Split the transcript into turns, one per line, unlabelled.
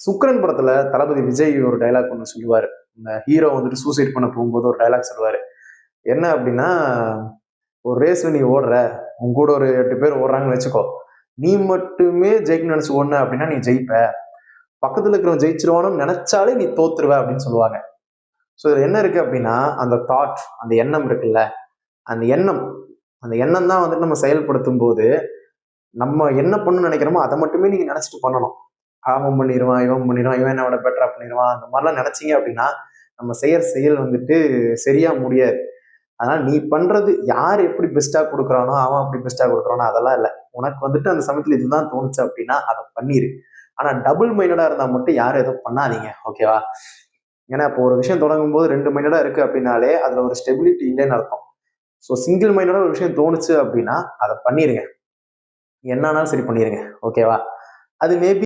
சுக்கரன் படத்துல தளபதி விஜய் ஒரு டைலாக் ஒன்று சொல்லுவார். இந்த ஹீரோ வந்துட்டு சூசைட் பண்ண போகும்போது ஒரு டைலாக் சொல்லுவார். என்ன அப்படின்னா ஒரு ரேஸ் நீ ஓடுற உன் கூட ஒரு எட்டு பேர் ஓடுறாங்கன்னு வச்சுக்கோ. நீ மட்டுமே ஜெயிக்கணும்னு நினச்சி ஓடுன அப்படின்னா நீ ஜெயிப்ப. பக்கத்தில் இருக்கிறவன் ஜெயிச்சிருவானும் நினைச்சாலே நீ தோத்துருவ அப்படின்னு சொல்லுவாங்க. ஸோ இதில் என்ன இருக்கு அப்படின்னா அந்த தாட் அந்த எண்ணம் இருக்குல்ல? அந்த எண்ணம் அந்த எண்ணம் தான் வந்துட்டு நம்ம செயல்படுத்தும் போது நம்ம என்ன பண்ணணும்னு நினைக்கிறோமோ அதை மட்டுமே நீங்கள் நினச்சிட்டு பண்ணணும். அவன் பண்ணிடுவான் இவன் பண்ணிடுவான் இவன் என்னோட பெட்டரா பண்ணிடுவான் அந்த மாதிரிலாம் நினைச்சீங்க அப்படின்னா நம்ம செய்யற செயல் வந்துட்டு சரியா முடியாது. அதனால நீ பண்றது யார் எப்படி பெஸ்டா கொடுக்குறானோ அவன் அப்படி பெஸ்டா கொடுக்குறானோ அதெல்லாம் இல்லை. உனக்கு வந்துட்டு அந்த சமயத்துல இதுதான் தோணுச்சு அப்படின்னா அதை பண்ணிரு. ஆனா டபுள் மைண்டடா இருந்தா மட்டும் யாரும் எதுவும் பண்ணாதீங்க ஓகேவா ஏன்னா இப்போ ஒரு விஷயம் தொடங்கும் போது ரெண்டு மைண்டடா இருக்கு அப்படின்னாலே அதுல ஒரு ஸ்டெபிலிட்டி இல்லைன்னு அர்த்தம். ஸோ சிங்கிள் மைண்டடா ஒரு விஷயம் தோணுச்சு அப்படின்னா அதை பண்ணிருங்க. என்னன்னாலும் சரி பண்ணிருங்க ஓகேவா அது மேபி